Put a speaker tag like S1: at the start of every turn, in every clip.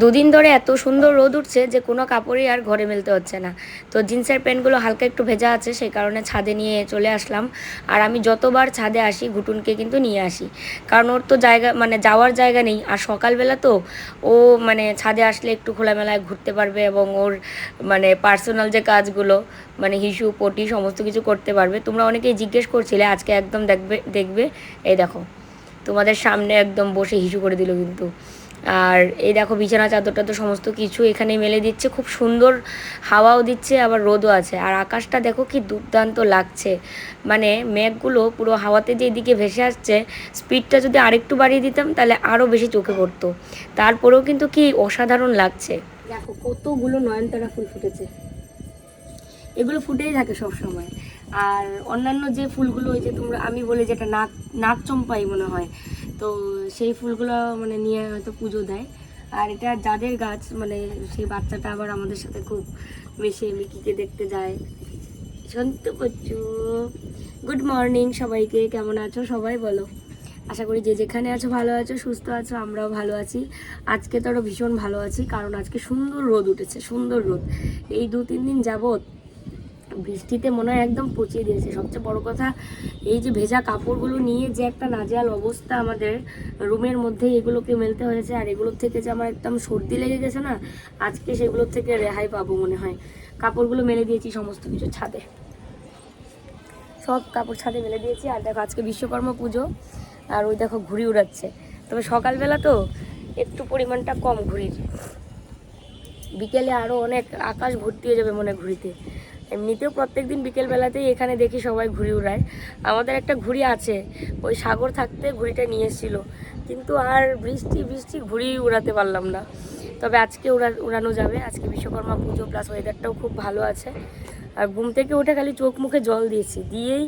S1: দুদিন ধরে এত সুন্দর রোদ উঠছে যে কোনো কাপড়ই আর ঘরে মেলতে হচ্ছে না। তো জিন্সের প্যান্টগুলো হালকা একটু ভেজা আছে, সেই কারণে ছাদে নিয়ে চলে আসলাম। আর আমি যতবার ছাদে আসি, ঘুটুনকে কিন্তু নিয়ে আসি। কারণ ওর তো জায়গা মানে যাওয়ার জায়গা নেই। আর সকালবেলা তো ও মানে ছাদে আসলে একটু খোলামেলায় ঘুরতে পারবে এবং ওর মানে পার্সোনাল যে কাজগুলো মানে হিসু, পটি, সমস্ত কিছু করতে পারবে। তোমরা অনেকেই জিজ্ঞেস করছিলে, আজকে একদম দেখবে দেখবে। এই দেখো, তোমাদের সামনে একদম বসে হিসু করে দিল কিন্তু। আর এই দেখো বিছানা চাদরটা তো সমস্ত কিছু এখানে মেলে দিচ্ছে। খুব সুন্দর হাওয়াও দিচ্ছে, আবার রোদও আছে। আর আকাশটা দেখো কি দুর্দান্ত লাগছে। মানে মেঘগুলো পুরো হাওয়াতে যে এদিকে ভেসে আসছে, স্পিডটা যদি আরেকটু বাড়িয়ে দিতাম, তাহলে আরও বেশি চোখে পড়তো। তারপরেও কিন্তু কি অসাধারণ লাগছে। দেখো কতগুলো নয়নতারা ফুল ফুটেছে। এগুলো ফুটেই থাকে সব সময় আর অন্যান্য যে ফুলগুলো ওই যে তোমরা, আমি বলি যেটা নাক নাক চম্পাই মনে হয়, তো সেই ফুলগুলো মানে নিয়ে হয়তো পুজো দেয়। আর এটা যাদের গাছ মানে সেই বাচ্চাটা আবার আমাদের সাথে খুব মিশে মিকিকে দেখতে যায়। সন্ত বচ্চু। গুড মর্নিং সবাইকে, কেমন আছো সবাই বলো? আশা করি যে যেখানে আছো ভালো আছো, সুস্থ আছো, আমরাও ভালো আছি। আজকে তো আরও ভীষণ ভালো আছি, কারণ আজকে সুন্দর রোদ উঠেছে, সুন্দর রোদ। এই দু তিন দিন যাবত বৃষ্টিতে মনে হয় একদম পচিয়ে দিয়েছে। সবচেয়ে বড় কথা, এই যে ভেজা কাপড়গুলো নিয়ে যে একটা নাজেহাল অবস্থা আমাদের রুমের মধ্যে এগুলোকে মেলতে হয়েছে, আর এগুলোর থেকে যে আমার একদম সর্দি লেগে গেছে না, আজকে সেগুলোর থেকে রেহাই পাবো মনে হয়। কাপড়গুলো মেলে দিয়েছি সমস্ত কিছু ছাদে। সব কাপড় ছাদে মেলে দিয়েছি। আর দেখো আজকে বিশ্বকর্মা পুজো, আর ওই দেখো ঘুড়ি উড়াচ্ছে। তবে সকালবেলা তো একটু পরিমাণটা কম ঘুড়ির। বিকেলে আরও অনেক আকাশ ভর্তি হয়ে যাবে মনে ঘুড়িতে। এমনিতেও প্রত্যেক দিন বিকেলবেলাতেই এখানে দেখি সবাই ঘুড়ি উড়ায়। আমাদের একটা ঘুড়ি আছে, ওই সাগর থাকতে ঘুড়িটা নিয়ে এসেছিল। কিন্তু আর বৃষ্টি বৃষ্টি ঘুড়ি উড়াতে পারলাম না। তবে আজকে উড়া, উড়ানো যাবে। আজকে বিশ্বকর্মা পুজো প্লাস ওয়েদারটাও খুব ভালো আছে। আর ঘুম থেকে উঠে খালি চোখ মুখে জল দিয়েছি। দিয়েই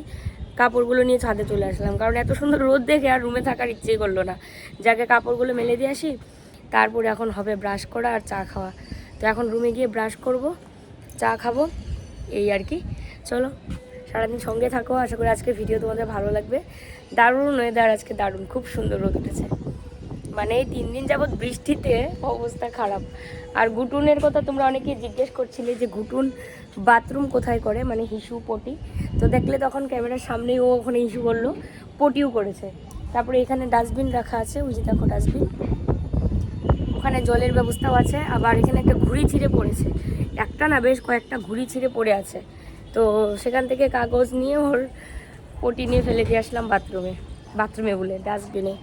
S1: কাপড়গুলো নিয়ে ছাদে চলে আসলাম। কারণ এত সুন্দর রোদ দেখে আর রুমে থাকার ইচ্ছেই করল না। যাকে কাপড়গুলো মেলে দিয়ে আসি, তারপরে এখন হবে ব্রাশ করা আর চা খাওয়া। তো এখন রুমে গিয়ে ব্রাশ করব, চা খাব। এই আর কি। চলো, সারাদিন সঙ্গে থাকো, আশা করি আজকে ভিডিও তোমাদের ভালো লাগবে। দারুণ ওয়েদার আজকে, দারুণ, খুব সুন্দর রোদ উঠেছে। মানে এই তিন দিন যাবৎ বৃষ্টিতে অবস্থা খারাপ। আর গুটুনের কথা তোমরা অনেকেই জিজ্ঞেস করছিলে যে গুটুন বাথরুম কোথায় করে? মানে হিসু পটি। তো দেখলে তখন ক্যামেরার সামনেই ও ওখানে হিসু করল পটিও করেছে। তারপরে এখানে ডাস্টবিন রাখা আছে যে দেখো ডাস্টবিন ওখানে জলের ব্যবস্থাও আছে, আবার এখানে একটা ঘুড়ি ছিঁড়ে পড়েছে। একটা না বেশ কয়েকটা ঘুড়ি ছিঁড়ে পড়ে আছে। তো সেখান থেকে কাগজ নিয়ে ওর পটি নিয়ে ফেলে দিয়ে আসলাম বাথরুমে বাথরুমে বলে ডাস্টবিনে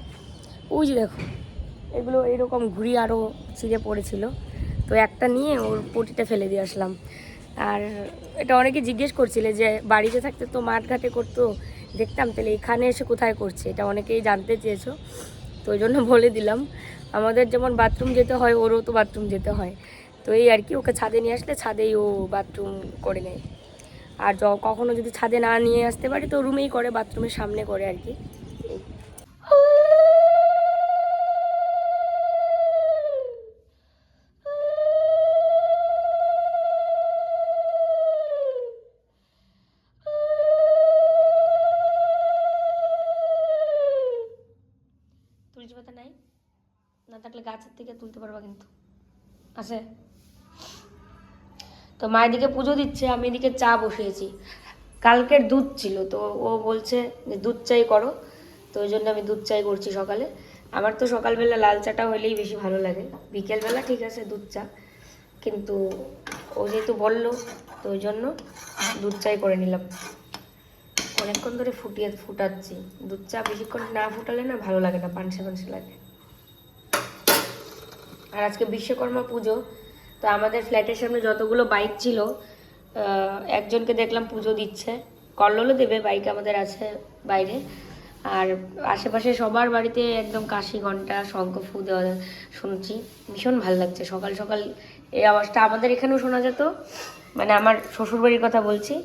S1: ওই যে দেখো, এগুলো এরকম ঘুড়ি আরও ছিঁড়ে পড়েছিল। তো একটা নিয়ে ওর পটিটা ফেলে দিয়ে আসলাম। আর এটা অনেকে জিজ্ঞেস করছিলে যে, বাড়িতে থাকতে তো মাঠ ঘাটে করতো? দেখতাম, তাহলে এখানে এসে কোথায় করছে? এটা অনেকেই জানতে চেয়েছো। তো ওই জন্য বলে দিলাম। আমাদের যেমন বাথরুম যেতে হয়, ওরও তো বাথরুম যেতে হয়। তো এই আর কি, ওকে ছাদে নিয়ে আসলে ছাদেই ও বাথরুম করে নেয়। আর কখনো যদি ছাদে না নিয়ে আসতে পারি তো রুমেই করে বাথরুমের সামনে করে আর কি। তুলসী পাতা নাই? না থাকলে গাছের থেকে তুলতে পারবা কিন্তু। আছে? তো মা এদিকে পুজো দিচ্ছে, আমি এদিকে চা বসিয়েছি। কালকের দুধ ছিল, তো ও বলছে যে দুধ চাই করো, তো ওই জন্য আমি দুধ চাই করছি সকালে। আমার তো সকালবেলা লাল চাটা হলেই বেশি ভালো লাগে। বিকেলবেলা ঠিক আছে দুধ চা, কিন্তু ও যেহেতু বলল, তো ওই জন্য দুধ চাই করে নিলাম। অনেকক্ষণ ধরে ফুটিয়ে ফুটাচ্ছি। দুধ চা বেশিক্ষণ না ফুটালে না ভালো লাগে না, পানসে পানসে লাগে। আর আজকে বিশ্বকর্মা পুজো তো আমাদের ফ্ল্যাটের সামনে যতগুলো বাইক ছিল একজনকে দেখলাম পুজো দিচ্ছে। কল্লোলও দেবে, বাইক আমাদের আছে বাইরে। আর আশেপাশে সবার বাড়িতে একদম কাশি, ঘণ্টা, শঙ্খ, ফু দেওয়া শুনছি। ভীষণ ভালো লাগছে। সকাল সকাল এই আওয়াজটা আমাদের এখানেও শোনা যেত মানে আমার শ্বশুরবাড়ির কথা বলছি,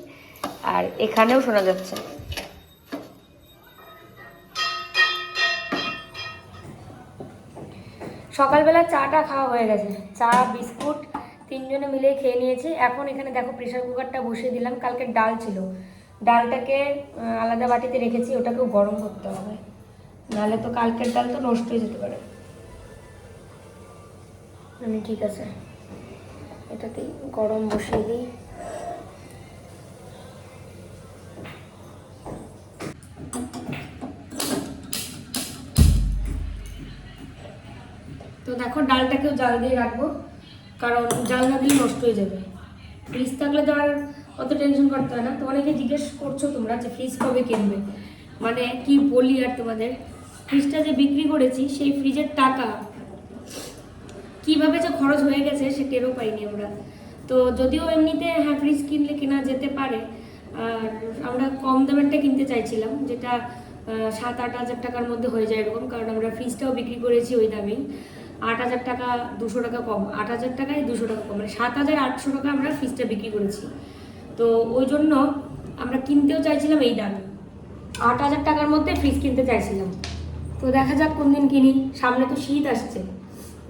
S1: আর এখানেও শোনা যাচ্ছে। সকালবেলা চাটা খাওয়া হয়ে গেছে। চা, বিস্কুট, তিনজনে মিলে খেয়ে নিয়েছি। এখন এখানে দেখো প্রেশার কুকারটা বসিয়ে দিলাম। কালকে ডাল ছিল। ডালটাকে আলাদা বাটিতে রেখেছি। ওটাকেও গরম করতে হবে। নাহলে তো কালকের ডাল তো নষ্ট হয়ে যেতে পারে। আমি ঠিক আছে। এটাতেই গরম বসিয়ে দিই। দেখো ডালটাকেও জাল দিয়ে রাখব, কারণ জাল না দিলে নষ্ট হয়ে যাবে। ফ্রিজ থাকলে তো আর অত টেনশন করতে হয় না। তো অনেকে জিজ্ঞেস করছ তোমরা যে ফ্রিজ কবে কিনবে? মানে কি বলি আর তোমাদের? ফ্রিজটা যে বিক্রি করেছি, সেই ফ্রিজের টাকা কীভাবে যে খরচ হয়ে গেছে সে টেরও পাইনি আমরা। তো যদিও এমনিতে হ্যাঁ ফ্রিজ কিনলে কেনা যেতে পারে, আর আমরা কম দামেরটা কিনতে চাইছিলাম, যেটা সাত আট হাজার টাকার মধ্যে হয়ে যায় এরকম, কারণ আমরা ফ্রিজটাও বিক্রি করেছি ওই দামেই। আট হাজার টাকা, দুশো টাকা কম, আট হাজার টাকায় দুশো টাকা কম মানে সাত হাজার আটশো টাকা আমরা ফিজটা বিক্রি করেছি। তো ওই জন্য আমরা কিনতেও চাইছিলাম এই দামে। আট হাজার টাকার মধ্যে ফ্রিজ কিনতে চাইছিলাম। তো দেখা যাক কোন দিন কিনি। সামনে তো শীত আসছে।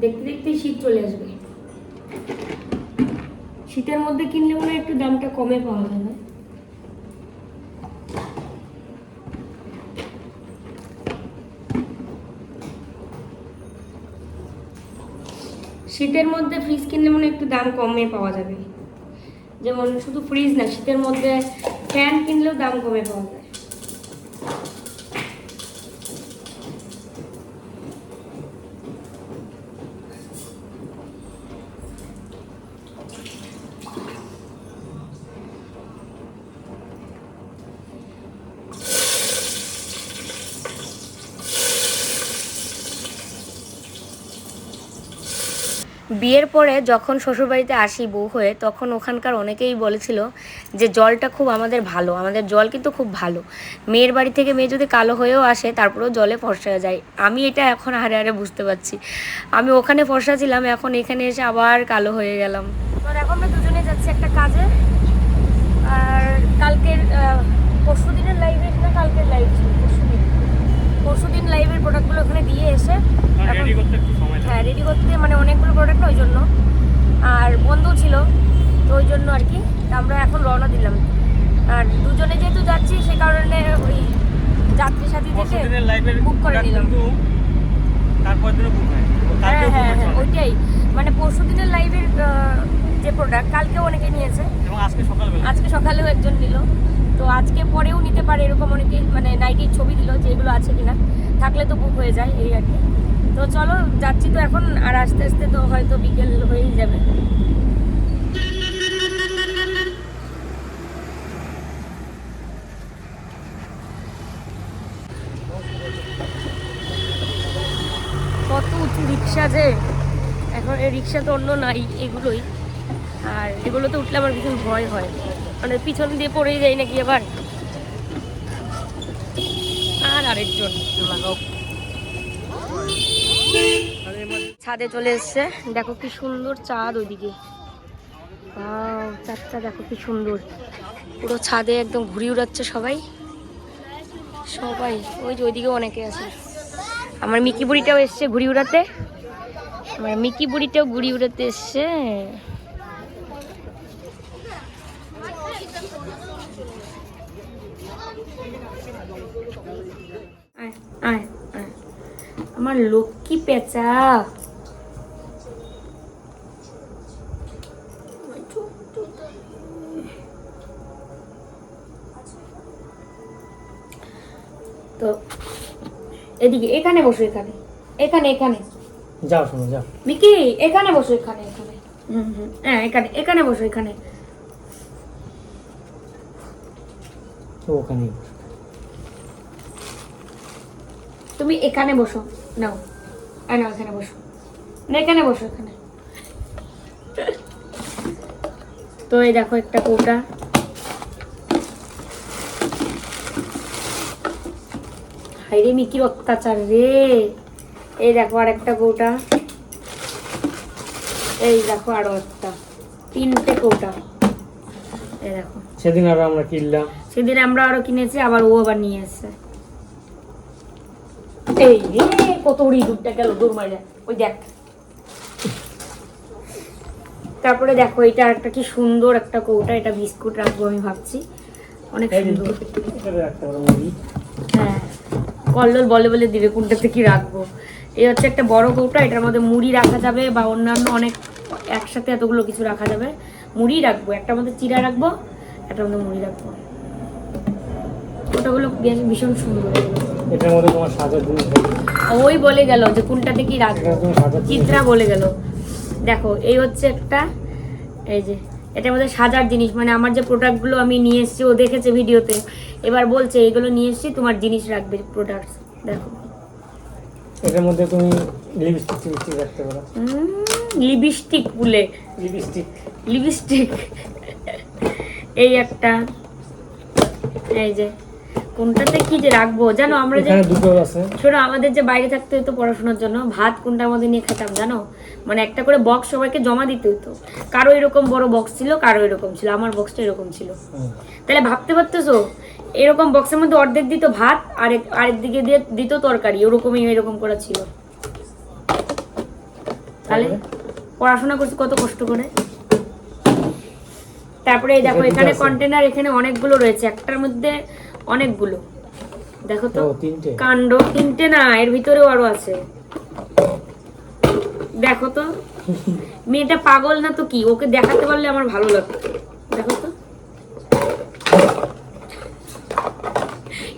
S1: দেখতে দেখতেই শীত চলে আসবে। শীতের মধ্যে কিনলে মনে হয় একটু দামটা কমে পাওয়া যাবে। শীতের মধ্যে ফ্রিজ কিনলে মনে একটু দাম কমে পাওয়া যাবে। যেমন শুধু ফ্রিজ না, শীতের মধ্যে ফ্যান কিনলেও দাম কমে পাওয়া যায়। বিয়ের পরে যখন শ্বশুরবাড়িতে আসি বউ হয়ে, তখন ওখানকার অনেকেই বলেছিল যে জলটা খুব আমাদের ভালো, আমাদের জল কিন্তু খুব ভালো। মেয়ের বাড়ি থেকে মেয়ে যদি কালো হয়েও আসে, তারপরেও জলে ফর্সা যায়। আমি এটা এখন হারে হারে বুঝতে পারছি। আমি ওখানে ফর্সা ছিলাম, এখন এখানে এসে আবার কালো হয়ে গেলাম। এখন দুজনে যাচ্ছি একটা কাজে। আর কালকের পরশু দিনের লাইভে না কালকের লাইভ ছিল পরশু দিন পরশু দিন লাইভের প্রোডাক্টগুলো ওখানে দিয়ে এসে এখন-
S2: রেডি
S1: হ্যাঁ রেডি করতে মানে অনেকগুলো প্রোডাক্ট ওই জন্য আর বন্ধু ছিল তো ওই জন্য আর কি। আমরা এখন রওনা দিলাম। আর দুজনে যেহেতু যাচ্ছি সে কারণে ওই যাত্রী সাথী থেকে বুক করে নিলাম।
S2: তারপর দিনও বুক হয়।
S1: হ্যাঁ হ্যাঁ হ্যাঁ ওইটাই। মানে পরশু দিনের লাইভের যে প্রোডাক্ট কালকেও অনেকে নিয়েছে।
S2: এবং আজকে সকালবেলা।
S1: আজকে সকালেও একজন নিল। তো আজকে পরেও নিতে পারে, এরকম অনেকেই মানে নাইটির ছবি দিল যে এগুলো আছে কিনা। থাকলে তো বুক হয়ে যায় এই আর কি। তো চলো, যাচ্ছি তো এখন, আর আস্তে আস্তে তো হয়তো বিকেল হয়েই যাবে। কত উঁচু রিক্সা যে। এখন এই রিক্সা তো অন্য নাই, এগুলোই। আর এগুলোতে উঠলে আমার ভীষণ ভয় হয়। মানে পিছন দিয়ে পড়ে যাই নাকি আবার? আর আরেকজন ছাদে চলে এসছে। দেখো কি সুন্দর চাঁদ ওইদিকে। চাঁদটা দেখো কি সুন্দর। পুরো ছাদে একদম ঘুরি উড়াচ্ছে সবাই। সবাই, ওই যে ওইদিকে অনেকে আছে। আমার মিকি বুড়িটাও এসছে ঘুরি উড়াতে। আমার মিকি বুড়িটাও ঘুরি উড়াতে এসছে। আয়, আয়। আমার লক্ষ্মী পেঁচা। তো এদিকে এখানে বসো এখানে। এখানে এখানে।
S2: যাও শোনো যাও।
S1: মিকি এখানে বসো এখানে এখানে। হুম হুম। হ্যাঁ এখানে এখানে বসো এখানে।
S2: তো ওখানেই
S1: তুমি এখানে বসো। নাও। আর নাও এখানে বসো। না এখানে বসো এখানে। তো এই দেখো একটা কৌটা। হাইরে মিকির অত্যাচার রে। এই দেখো আর একটা কৌটা। এই দেখো আরও একটা। তিনটে কৌটা। এই দেখো।
S2: সেদিন আরও আমরা কিনলাম।
S1: সেদিন আমরা আরও কিনেছি আবার ও আবার নিয়ে এসছে। এই রে কত দুধটা গেল দৌড় মারে ওই দেখ। তারপরে দেখো এটা একটা কি সুন্দর একটা কৌটা এটা বিস্কুট রাখব আমি ভাবছি। অনেক সুন্দর। হ্যাঁ কল্লোল বলে বলে দিবে কোনটাতে কি রাখব। এই হচ্ছে একটা বড় কৌটা এটার মধ্যে মুড়ি রাখা যাবে বা অন্যান্য অনেক একসাথে এতগুলো কিছু রাখা যাবে। মুড়ি রাখব একটার মধ্যে চিরা রাখব একটার মধ্যে মুড়ি রাখব। ওটাগুলো ভীষণ সুন্দর।
S2: এটার মধ্যে তোমার সাজার জিনিস
S1: ওই বলে গেল যে কোনটাতে কি রাখব চিত্রা বলে গেল। দেখো এই হচ্ছে একটা এই যে এটার মধ্যে সাজার জিনিস। মানে আমার যে প্রোডাক্টগুলো আমি নিয়ে এসেছি ও দেখেছে ভিডিওতে। এবার বলছে এগুলো নিয়ে এসেছি তোমার জিনিস রাখবে প্রোডাক্ট দেখো।
S2: এটার মধ্যে তুমি লিপস্টিক টিপস্টিক রাখতে পারো।
S1: লিপস্টিক বলে।
S2: লিপস্টিক
S1: লিপস্টিক এই একটা এই যে কোনটাতে কি যে রাখব? জানো আমরা যে শোনো আমাদের যে বাইরে থাকতে হতো পড়াশোনার জন্য ভাত কোনটার মধ্যে নিয়ে খেতাম জানো? মানে একটা করে বক্স সবাইকে জমা দিতে হতো। কারও এরকম বড় বক্স ছিল কারও এরকম ছিল আমার বক্সটা এরকম ছিল। তাহলে ভাবতে পারতেছো? এরকম বক্সের মধ্যে অর্ধেক দিত ভাত আরেক আরেক দিকে দিয়ে দিত তরকারি ওরকমই এরকম করা ছিল। তাহলে পড়াশোনা করছি কত কষ্ট করে। তারপরে দেখো এখানে। কন্টেনার এখানে অনেকগুলো রয়েছে। একটার মধ্যে অনেকগুলো। দেখো তো কাণ্ড। তিনটে না এর ভিতরেও আরও আছে। দেখো তো। মেয়েটা পাগল না তো কি? ওকে দেখাতে পারলে আমার ভালো লাগতো। দেখো তো।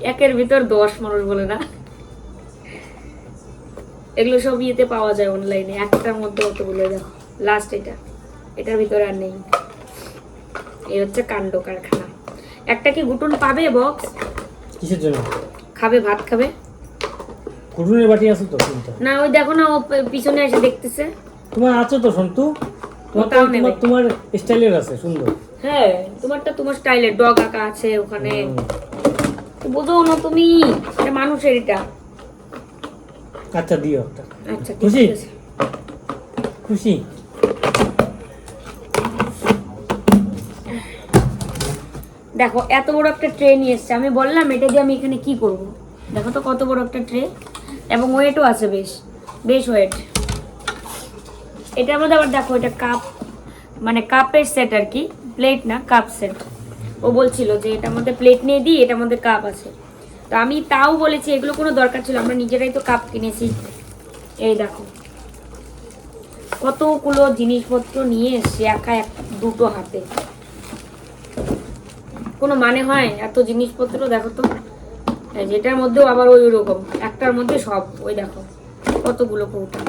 S1: একের ভিতর দশ মানুষ বলে না। এগুলো সব ইয়েতে পাওয়া যায় অনলাইনে একটার মধ্যে অত বলে দেখো লাস্ট এটা। এটার ভিতরে আর নেই। এই হচ্ছে কাণ্ড কারখানা। একটা কি গুটুন পাবে বক্স?
S2: কিসের জন্য?
S1: খাবে ভাত খাবে।
S2: কুটুনের বাটি আছে তো তিনটা।
S1: না ওই দেখো না ও পিছনে এসে দেখতেছে।
S2: তোমার আছে তো সন্তু? তোমার। তোমার তোমার স্টাইলের আছে সুন্দর।
S1: হ্যাঁ তোমারটা তোমার স্টাইলের ডগ আঁকা আছে ওখানে। বোঝো না তুমি এটা মানুষের এটা।
S2: আচ্ছা দিও একটা।
S1: আচ্ছা
S2: খুশি? খুশি?
S1: দেখো, এত বড় একটা ট্রে নিয়ে এসছে। আমি বললাম, এটা দিয়ে আমি এখানে কি করব? দেখো তো কত বড় একটা ট্রে এবং ওয়েটও আছে বেশ বেশ ওয়েট। এটার মধ্যে আবার দেখো, এটা কাপ মানে কাপের সেট আর কি প্লেট না কাপ সেট ও বলছিল যে, এটার মধ্যে প্লেট নিয়ে দিই, এটার মধ্যে কাপ আছে। তো আমি তাও বলেছি, এগুলো কোনো দরকার ছিল আমরা নিজেরাই তো কাপ কিনেছি। এই দেখো, কতগুলো জিনিসপত্র নিয়ে এসছি একা এক, দুটো হাতে। কোনো মানে হয়? এত জিনিসপত্র দেখো তো। যেটার মধ্যেও আবার ওই রকম একটার মধ্যে সব। ওই দেখো কতগুলো কৌটা।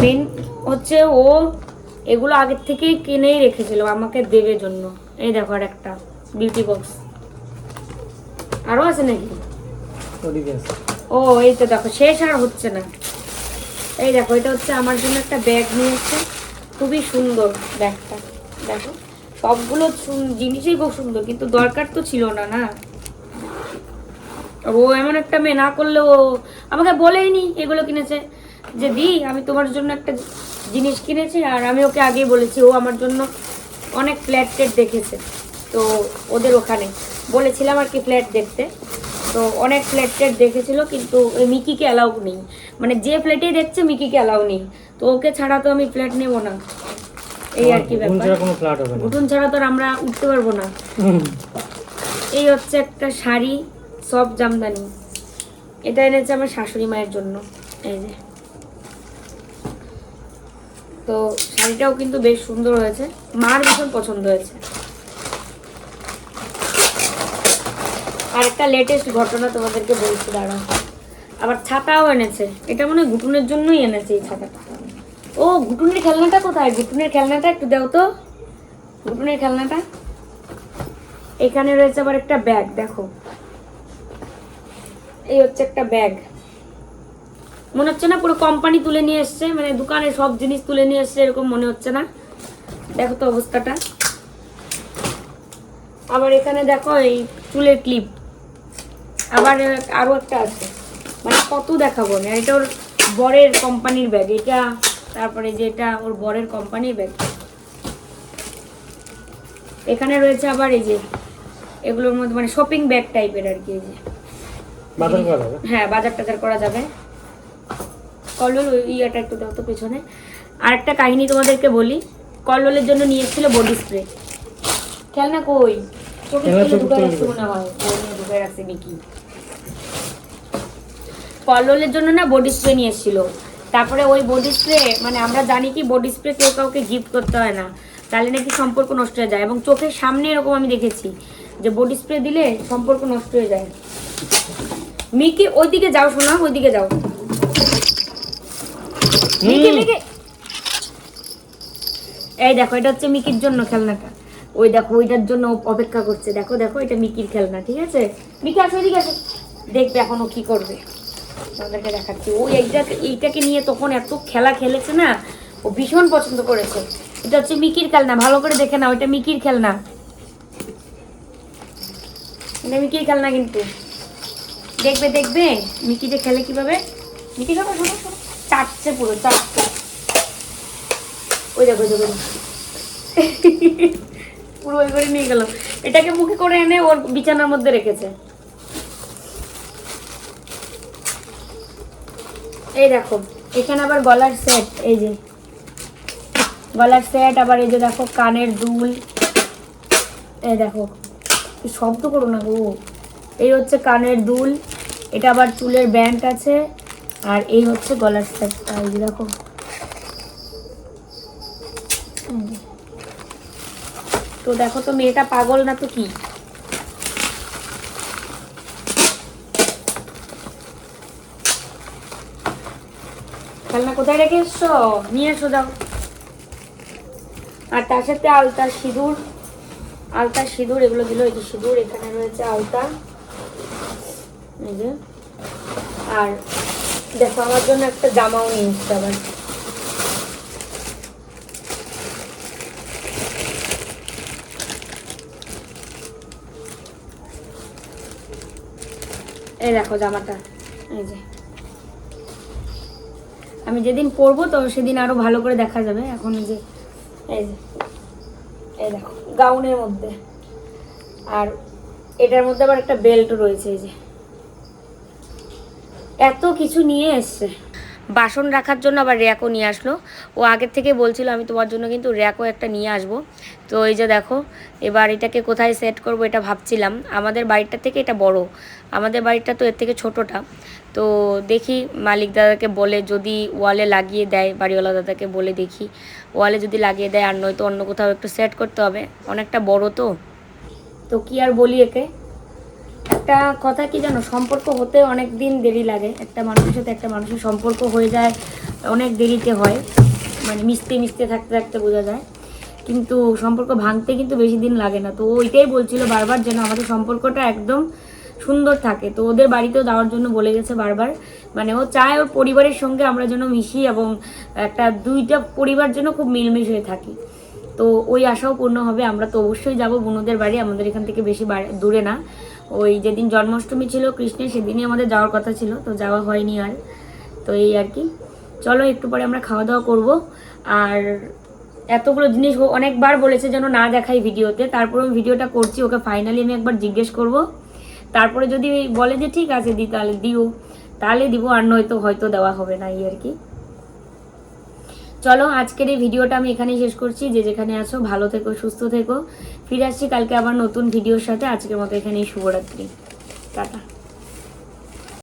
S1: মেন হচ্ছে ও এগুলো আগের থেকেই কিনেই রেখেছিল আমাকে দেবে জন্য। এই দেখো আর একটা বিউটি বক্স আরও আছে নাকি? ও এই তো দেখো শেষ আর হচ্ছে না। এই দেখো এটা হচ্ছে আমার জন্য একটা ব্যাগ নিয়েছে খুবই সুন্দর ব্যাগটা দেখো, সবগুলো জিনিসই খুব সুন্দর, কিন্তু দরকার তো ছিল না না? ও এমন একটা মেয়ে, না করলে ও আমাকে বলেই নি এগুলো কিনেছে যে, দি, আমি তোমার জন্য একটা জিনিস কিনেছি আর আমি ওকে আগেই বলেছি, ও আমার জন্য অনেক ফ্ল্যাট টেট দেখেছে। তো ওদের ওখানে বলেছিলাম আর কি ফ্ল্যাট দেখতে। তো অনেক ফ্ল্যাট টেট দেখেছিল, কিন্তু ওই মিকিকে অ্যালাউ নেই। মানে যে ফ্ল্যাটেই দেখছে, মিকিকে অ্যালাউ নেই। তো ওকে ছাড়া তো আমি ফ্ল্যাট নেব না। এই আর কি ব্যাপার।
S2: ছাড়া কোনো ফ্ল্যাট হবে না।
S1: উঠুন ছাড়া তো আমরা উঠতে পারব না। এই হচ্ছে একটা শাড়ি সব জামদানি। এটা এনেছে আমার শাশুড়ি মায়ের জন্য। এই যে। তো শাড়িটাও কিন্তু বেশ সুন্দর হয়েছে। মার ভীষণ পছন্দ হয়েছে। আর একটা লেটেস্ট ঘটনা তোমাদেরকে বলছি দাঁড়াও। আবার ছাতাও এনেছে। এটা মনে হয় ঘুটুনের জন্যই এনেছে এই ছাতাটা। ও, ঘুটুনের খেলনাটা কোথায়? ঘুটুনের খেলনাটা একটু দাও তো। ঘুটুনের খেলনাটা। এখানে রয়েছে আবার একটা ব্যাগ, দেখো। এই হচ্ছে একটা ব্যাগ। মনে হচ্ছে না পুরো কোম্পানি তুলে নিয়ে এসছে মানে দোকানে সব জিনিস তুলে নিয়ে এসছে, এরকম মনে হচ্ছে না। দেখো তো অবস্থাটা। আবার এখানে দেখো এই চুলের ক্লিপ আবার আরও একটা আছে। মানে কত দেখাবো না এটা ওর বরের কোম্পানির ব্যাগ এটা তারপরে যে এটা ওর বরের কোম্পানির ব্যাগ এখানে রয়েছে আবার এই যে এগুলোর মধ্যে মানে শপিং ব্যাগ টাইপের আর কি এই যে।
S2: বাজার করা যাবে?
S1: হ্যাঁ বাজার টাজার করা যাবে। কল্লোল ওই ইয়েটা একটু দাও তো পেছনে। আরেকটা কাহিনী তোমাদেরকে বলি কল্লোলের জন্য নিয়ে এসেছিল বডি স্প্রে খেলনা কই চোখে রাখছে মনে হয়। ঢুকায় রাখছে মিকি কল্লোলের জন্য না বডি স্প্রে নিয়ে এসেছিল। তারপরে ওই বডি স্প্রে মানে আমরা জানি কি বডি স্প্রে কেউ কাউকে গিফট করতে হয় না। তাহলে নাকি সম্পর্ক নষ্ট হয়ে যায় এবং চোখের সামনে এরকম আমি দেখেছি যে বডি স্প্রে দিলে সম্পর্ক নষ্ট হয়ে যায়। মিকি ওইদিকে যাও শোনা ওইদিকে যাও। মিকি। এই দেখো এটা হচ্ছে মিকির জন্য খেলনাটা। ওই দেখো ওইটার জন্য অপেক্ষা করছে। দেখো দেখো এটা মিকির খেলনা ঠিক আছে? মিকি আসো এদিকে আসো। দেখবে এখন ও কি করবে। তোমাদেরকে দেখাচ্ছি। ও এইটাকে এইটাকে নিয়ে তখন এত খেলা খেলেছে না ও ভীষণ পছন্দ করেছে। এটা হচ্ছে মিকির খেলনা ভালো করে দেখে না ওইটা মিকির খেলনা। মিকির খেলনা কিন্তু। দেখবে দেখবে মিকি যে খেলে কীভাবে? মিকি শোনো শোনো শোনো। চাটছে পুরো চাটছে। ওই ওই দেখো, ওই দেখো। পুরো ওই করে নিয়ে গেল। এটাকে মুখে করে এনে ওর বিছানার মধ্যে রেখেছে। এই দেখো, এখানে আবার গলার সেট এই যে। গলার সেট আবার এই যে দেখো, কানের দুল। এই দেখো, শব্দ করো না গো। এই হচ্ছে কানের দুল, এটা আবার চুলের ব্যান্ড আছে, আর এই হচ্ছে গলার সেটটা এই যে দেখো। তো দেখো তো, মেয়েটা পাগল না তো কি? খেলনা কোথায় রেখে এসছো নিয়ে এসো, যাও। আর তার সাথে আলতা সিঁদুর আলতা সিঁদুর, এগুলো দিল এই যে সিঁদুর, এখানে রয়েছে আলতা। এই যে। আর দেখো, আমার জন্য একটা জামাও নিয়ে এসছে আবার। এই দেখো জামাটা, এই যে। আমি যেদিন পরবো তো সেদিন আরও ভালো করে দেখা যাবে। এখন যে, এই যে, এই দেখো, গাউনের মধ্যে। আর এটার মধ্যে আবার একটা বেল্ট রয়েছে, এই যে। এত কিছু নিয়ে এসছে। বাসন রাখার জন্য আবার র্যাকও নিয়ে আসলো। ও আগের থেকে বলছিল, আমি তোমার জন্য কিন্তু র্যাকও একটা নিয়ে আসব। তো এই যে দেখো, এবার এটাকে কোথায় সেট করব এটা ভাবছিলাম। আমাদের বাড়িটা থেকে এটা বড়। আমাদের বাড়িটা তো এর থেকে ছোটোটা। তো দেখি মালিক দাদাকে বলে যদি ওয়ালে লাগিয়ে দেয়, বাড়িওয়ালা দাদাকে বলে দেখি। ওয়ালে যদি লাগিয়ে দেয়, আর নয়তো অন্য কোথাও একটু সেট করতে হবে। অনেকটা বড় তো। তো কি আর বলি একে? একটা কথা কি জানো? সম্পর্ক হতে অনেক দিন দেরি লাগে। একটা মানুষের সাথে একটা মানুষের সম্পর্ক হয়ে যায়, অনেক দেরিতে হয়। মানে মিশতে মিশতে থাকতে থাকতে বোঝা যায়। কিন্তু সম্পর্ক ভাঙতে কিন্তু বেশি দিন লাগে না। তো ওইটাই বলছিল বারবার যেন আমাদের সম্পর্কটা একদম সুন্দর থাকে। তো ওদের বাড়িতেও যাওয়ার জন্য বলে গেছে বারবার। মানে ও চায় ওর পরিবারের সঙ্গে আমরা যেন মিশি এবং একটা দুইটা পরিবার যেন খুব মিলমিশ হয়ে থাকি। তো ওই আশাও পূর্ণ হবে। আমরা তো অবশ্যই যাব বুনুদের বাড়ি। আমাদের এখান থেকে বেশি দূরে না। ওই যেদিন জন্মাষ্টমী ছিল, কৃষ্ণের সেদিনই আমাদের যাওয়ার কথা ছিল। তো যাওয়া হয়নি আর। তো এই আর কি। চলো, একটু পরে আমরা খাওয়া দাওয়া করব। আর এতগুলো জিনিস অনেকবার বলেছে যেন না দেখাই ভিডিওতে। তারপরে আমি ভিডিওটা করছি। ওকে ফাইনালি আমি একবার জিজ্ঞেস করব। তারপরে যদি বলে যে ঠিক আছে দি, তাহলে দিও। তাহলে দিব, আর নয়তো হয়তো দেওয়া হবে না, এই আর কি। চলো, আজকের এই ভিডিওটা আমি এখানেই শেষ করছি। যে যেখানে আছো, ভালো থেকো, সুস্থ থেকো। ফিরে আসছি কালকে আবার নতুন ভিডিওর সাথে। আজকের মতো এখানেই শুভরাত্রি। টাটা।